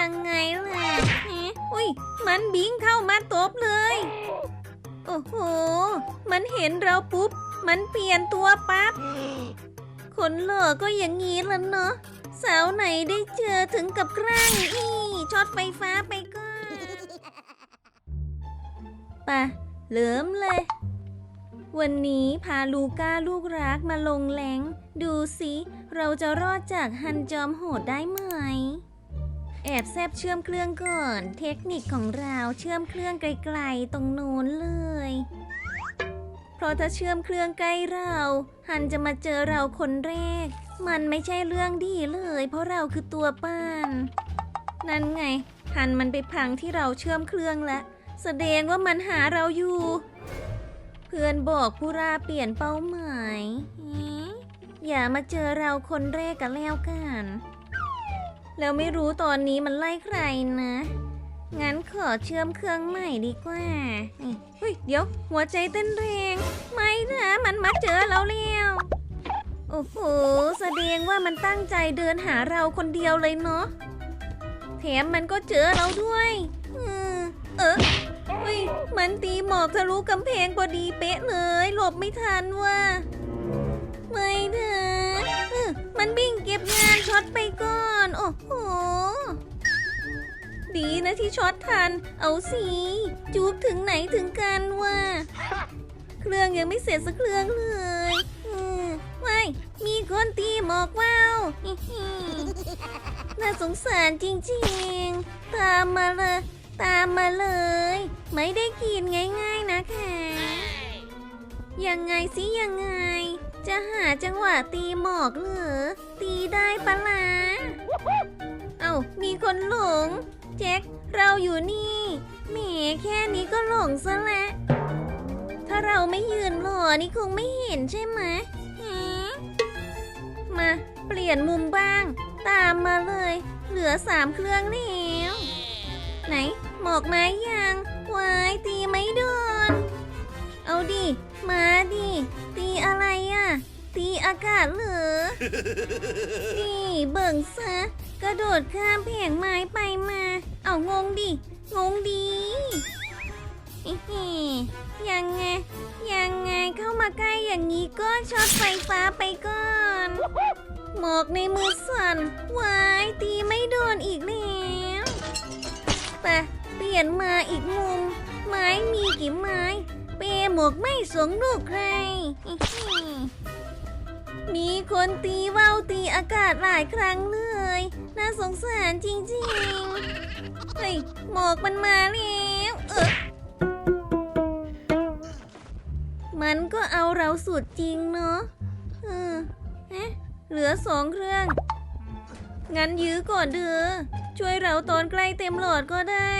ยังไงล่ะอุ้ย มันบิงเข้ามาตบเลย โอ้โห มันเห็นเราปุ๊บ มันเปลี่ยนตัวปั๊บ คนหล่อก็อย่างงี้ละเนาะ สาวไหนได้เจอถึงกับครั่งอีช็อตไฟฟ้าไปก่อนปะเหลิมเลย วันนี้พาลูก้าลูกรักมาลงแหลง ดูสิ เราจะรอดจากฮันจอมโหดได้ไหม แอบแซบเชื่อมเครื่องก่อน เทคนิคของเราเชื่อมเครื่องไกลๆตรงนู้นเลย เพราะถ้าเชื่อมเครื่องใกล้เรา ฮันจะมาเจอเราคนแรก มันไม่ใช่เรื่องดีเลย เพราะเราคือตัวป้าน นั่นไง ฮันมันไปพังที่เราเชื่อมเครื่องแล้วแสดงว่ามันหาเราอยู่ เพื่อนบอกผู้ราเปลี่ยนเป้าหมายเอ๊ะอย่ามาเจอเราคนแรกกันแล้วกัน แล้วไม่รู้ตอนนี้มันไล่ใครนะ งั้นขอเชื่อมเครื่องใหม่ดีกว่าเฮ้ย เดี๋ยว หัวใจเต้นแรง ไม่นะ มันมาเจอเราแล้ว โอ้โห แสดงว่ามันตั้งใจเดินหาเราคนเดียวเลยเนาะ แถมมันก็เจอเราด้วยเออเออเฮ้ย มันตีหมอกทะลุกำแพงพอดีเป๊ะเลย หลบไม่ทันว่ะ ไม่นะมันบิน ตไปก่อน โอ้โห ดีนะที่ช็อตทัน เอาสิจูบถึงไหนถึงกันวะเครื่องยังไม่เสร็จสักเครื่องเลยอืมไม่มีคนตีหมอกว้าวน่าสงสารจริงๆ ตามมาเลย ตามมาเลย ไม่ได้กินง่าย ๆนะคะยังไงสิยังไง จะหาจังหวะตีหมอกเหรอตีได้ปะล่ะเอ้ามีคนหลง แจ็คเราอยู่นี่แหมแค่นี้ก็หลงซะแล้วถ้าเราไม่ยืนรอนี่คงไม่เห็นใช่ไหมฮะมาเปลี่ยนมุมบ้าง ตามมาเลย เหลือสามเครื่องแล้ว ไหน หมอกไม้ยัง ไวายตีไม่โดน เอาดิ มาดิ ตีอะไรอะ ตีอากาศเหรอ นี่เบิ่งซะ กระโดดข้ามแผงไม้ไปมา เอางงดิ งงดีฮยังไง ยังไงเข้ามาใกล้อย่างนี้ก็ช็อตไฟฟ้าไปก่อน หมอกในมือสั่นวายตีไม่โดนอีกแล้วแต่เปลี่ยนมาอีกมุม ไม้มีกี่ไม้ หมวกไม่สงลูกใคร มีคนตีว่าวตีอากาศหลายครั้งเลย น่าสงสารจริงๆ เฮ้ย หมอกมันมาแล้วเออมันก็เอาเราสุดจริงเนาะเออเอ๊ะเหลือสองเครื่อง งั้นยื้อก่อนเด้อ ช่วยเราตอนใกล้เต็มหลอดก็ได้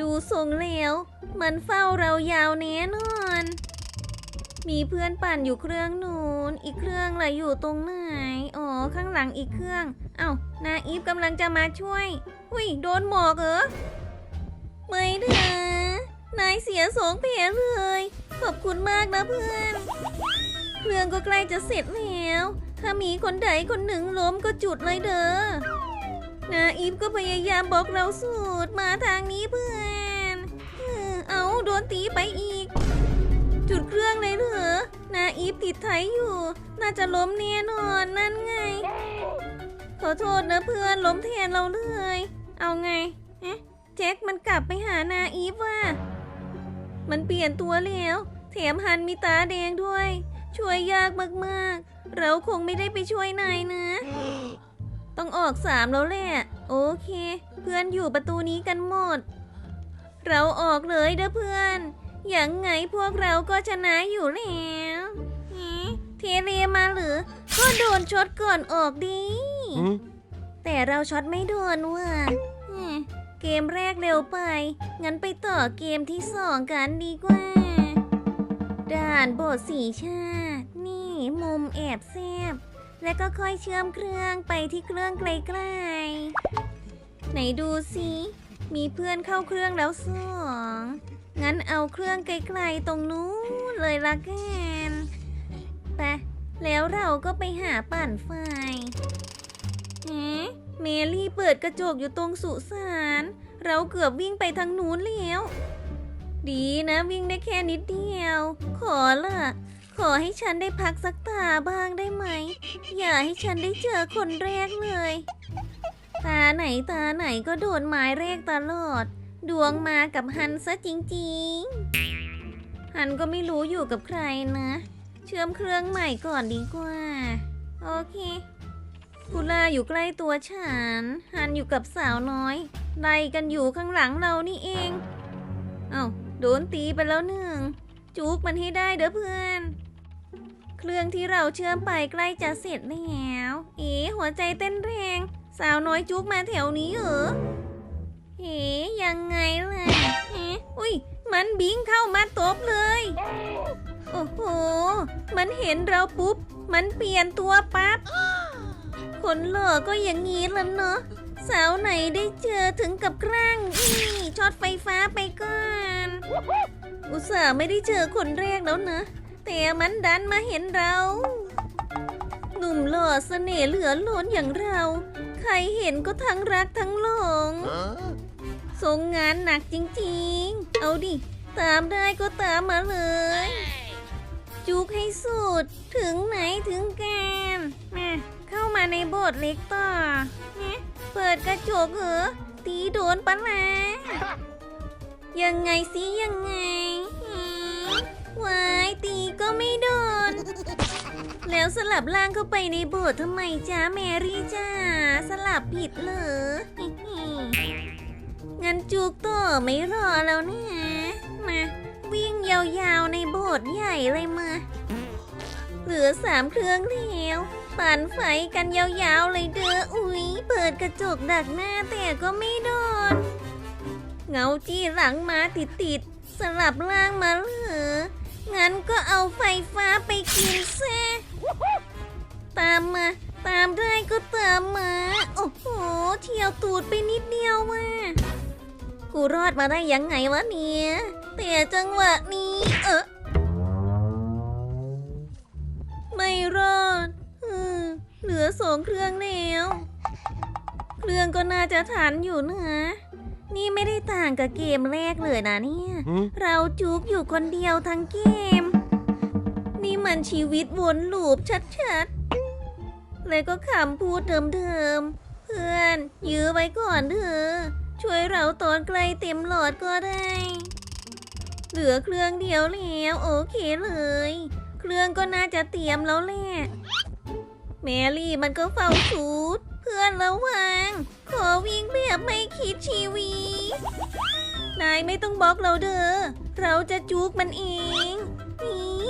ดูทรงแล้ว มันเฝ้าเรายาวแน่นอน มีเพื่อนปั่นอยู่เครื่องนู้น อีกเครื่องอะไรอยู่ตรงไหน อ๋อ ข้างหลังอีกเครื่อง เอ้า นาอีฟกำลังจะมาช่วยหุยโดนหมอกเหรอ ไม่เถอะนายเสียสองแผลเลย ขอบคุณมากนะเพื่อน เครื่องก็ใกล้จะเสร็จแล้ว ถ้ามีคนใดคนหนึ่งล้มก็จุดเลยเด้อนาอีฟก็พยายามบอกเราสูตรมาทางนี้เพื่อน โดนตีไปอีก จุดเครื่องเลยเหรอนาอีฟติดไถอยู่ น่าจะล้มแน่นอนนั่นไง ขอโทษนะเพื่อนล้มแทนเราเลย เอาไงเอ๊ะแจ็คมันกลับไปหานาอีฟว่ะมันเปลี่ยนตัวแล้ว แถมฮันมีตาแดงด้วย ช่วยยากมากๆ เราคงไม่ได้ไปช่วยนายนะ ต้องออกสามแล้วแหละ โอเค เพื่อนอยู่ประตูนี้กันหมด เราออกเลยเด้อเพื่อน อย่างไงพวกเราก็ชนะอยู่แล้วเอ๊ะเทเลมาหรือ ก็โดนช็อตก่อนออกดี Hmm? แต่เราช็อตไม่โดนว่ะเอ๊ะเกมแรกเร็วไป งั้นไปต่อเกมที่สองกันดีกว่า ด่านโบทสีชาติ นี่มุมแอบแซบ แล้วก็ค่อยเชื่อมเครื่องไปที่เครื่องไกลๆ ไหนดูสิ มีเพื่อนเข้าเครื่องแล้วสอง งั้นเอาเครื่องไกลๆตรงนู้นเลยละกันไปแล้วเราก็ไปหาปั่นไฟเอ๊ะเมลี่เปิดกระจกอยู่ตรงสุสาน เราเกือบวิ่งไปทางนู้นแล้ว ดีนะวิ่งได้แค่นิดเดียว ขอละขอให้ฉันได้พักสักตาบ้างได้ไหม อย่าให้ฉันได้เจอคนแรกเลย ตาไหนตาไหนก็โดนหมายแรกตลอด ดวงมากับฮันซะจริงๆ ฮันก็ไม่รู้อยู่กับใครนะ เชื่อมเครื่องใหม่ก่อนดีกว่า โอเคคุลาอยู่ใกล้ตัวฉัน ฮันอยู่กับสาวน้อยไล่กันอยู่ข้างหลังเรานี่เอง เอ้าโดนตีไปแล้วหนึ่ง จุกมันให้ได้เด้อเพื่อน เครื่องที่เราเชื่อมไปใกล้จะเสร็จแล้ว เอ๋หัวใจเต้นแรง สาวน้อยจุกมาแถวนี้เหรอเอ๋ยังไงล่ะเอ๊ะอุ้ย มันบิงเข้ามาตบเลย โอ้โห มันเห็นเราปุ๊บ มันเปลี่ยนตัวปั๊บ คนหล่อก็อย่างงี้แล้วเนาะ สาวไหนได้เจอถึงกับครั่งนี่ช็อตไฟฟ้าไปก่อน อุตส่าห์ไม่ได้เจอคนแรกแล้วนะ แต่มันดันมาเห็นเรา หนุ่มหล่อเสน่ห์เหลือล้นอย่างเรา รเห็นก็ทั้งรักทั้งหลง Huh? ทรงงานหนักจริงๆ เอาดิ ตามได้ก็ตามมาเลย จุกให้สุด ถึงไหนถึงแกนมาเข้ามาในโบสถ์เล็กต่อเนี่ยเปิดกระจกเหรอ ตีโดนปะล่ะยังไงสิยังไงหืมวายตีก็ไม่โดน แล้วสลับล่างเข้าไปในโบสถ์ทำไมจ้าแมรี่จ้าสลับผิดเหรองั้นจุกต่อไม่รอแล้วนะมาวิ่งยาวๆในโบสถ์ใหญ่เลยมาเหลือสามเครื่องแล้วปั่นไฟกันยาวๆเลยเด้ออุ๊ย เปิดกระจกดักหน้าแต่ก็ไม่โดน เงาจี้หลังมาติดๆสลับล่างมาเหรองั้นก็เอาไฟฟ้า ตามมา ตามได้ก็ตามมา โอ้โหเที่ยวตูดไปนิดเดียวว่ะกูรอดมาได้ยังไงวะเนี่ยแต่จังหวะนี้ เออไม่รอดเออเหลือสองเครื่องแล้ว เครื่องก็น่าจะทันอยู่นะนี่ไม่ได้ต่างกับเกมแรกเลยนะเนี่ย Hmm? เราจุกอยู่คนเดียวทั้งเกม นี่มันชีวิตวนลูปชัดๆ เลยก็คำพูดเดิมๆเพื่อน ยื้อไว้ก่อนเถอะช่วยเราตอนใกล้เต็มหลอดก็ได้ เหลือเครื่องเดียวแล้วโอเคเลย เครื่องก็น่าจะเตรียมแล้วแหละแมรี่มันก็เฝ้าสูดเพื่อนระวัง ขอวิ่งแบบไม่คิดชีวิตนายไม่ต้องบล็อกเราเด้อเราจะจุกมันเองนี่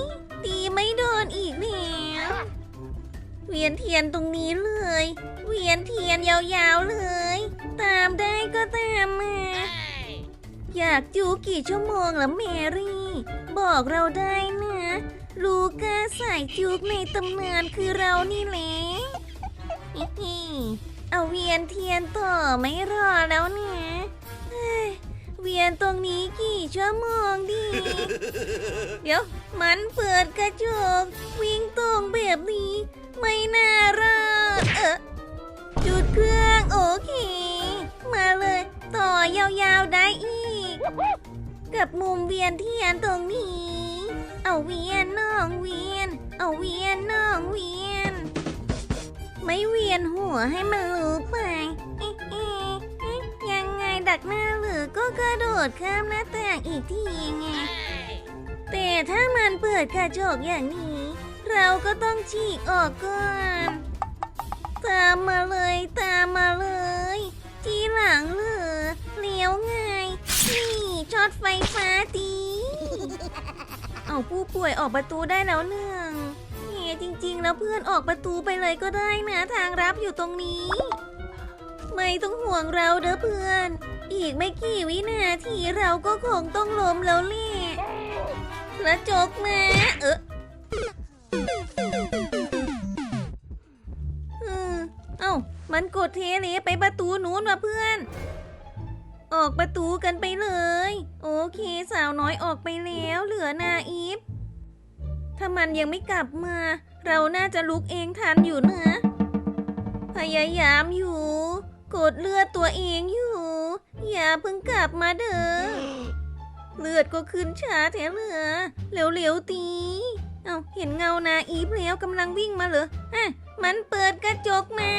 ตีไม่โดนอีกแล้ว เวียนเทียนตรงนี้เลย เวียนเทียนยาวๆเลย ตามได้ก็ตามมา อยากจูกี่ชั่วโมงละแมรี่ บอกเราได้นะ ลูก้าสายจุกในตำนานคือเรานี่แหละฮิฮเอาเวียนเทียนต่อไม่รอแล้วนี่ยเฮ้เวียนตรงนี้กี่ชั่วโมงดี เดี๋ยว มันเปิดกระจก วิ่งตรงแบบนี้ ไม่น่ารอดเออจุดเครื่องโอเค มาเลย ต่อยาวๆได้อีก กับมุมเวียนเทียนตรงนี้ เอาเวียนน้องเวียน เอาเวียนน้องเวียน ไม่เวียนหัวให้มันรู้ไปเอ๊ะเอ๊ะเอ๊ะยังไงดักหน้าหรือก็กระโดดข้ามหน้าต่างอีกทีไงแต่ถ้ามันเปิดกระจกอย่างนี้ เราก็ต้องฉีกออกก่อน ตามมาเลยตามมาเลย ทีหลังเหรอเลี้ยวไงนี่ช็อตไฟฟ้าตีเอาผู้ป่วยออกประตูได้แล้วหนึ่งเฮ้จริง ๆ แล้วเพื่อนออกประตูไปเลยก็ได้นะทางรับอยู่ตรงนี้ ไม่ต้องห่วงเราเด้อเพื่อน อีกไม่กี่วินาทีเราก็คงต้องล้มแล้วแหละกระจกมาเออ ดเทเลไปประตูนู้นว่ะเพื่อน ออกประตูกันไปเลย โอเคสาวน้อยออกไปแล้วเหลือนาอีฟถ้ามันยังไม่กลับมา เราน่าจะลุกเองทันอยู่นะ พยายามอยู่ กดเลือดตัวเองอยู่ อย่าเพิ่งกลับมาเด้อ เลือดก็ขึ้นช้าแท้เหลือเร็วๆตี เอา้าเห็นเงานาอีฟแล้วกำลังวิ่งมาเหรออะมันเปิดกระจกมา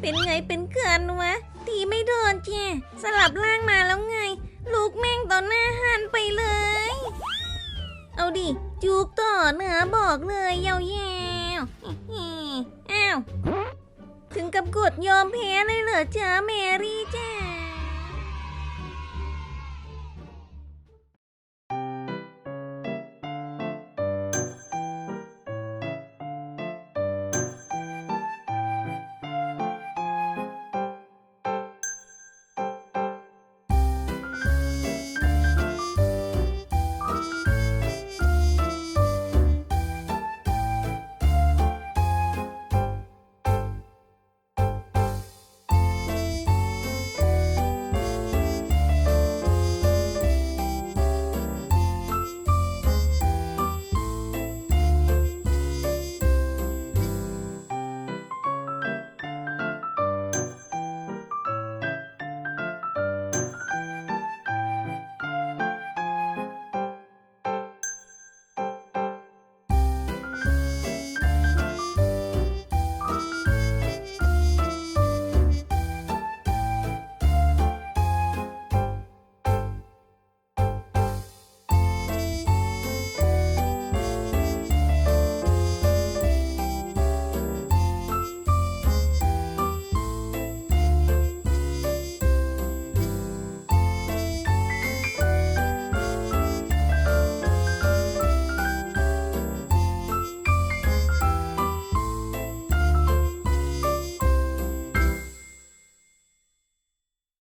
เป็นไงเป็นเกินวะ ตีไม่โดนแจ้สลับล่างมาแล้วไง ลูกแม่งต่อหน้าหันไปเลย เอาดิ จูกต่อเนื้อบอกเลยยาวๆอ้าว ถึงกับกดยอมแพ้เลยเหรอจ้าแมรี่จ้า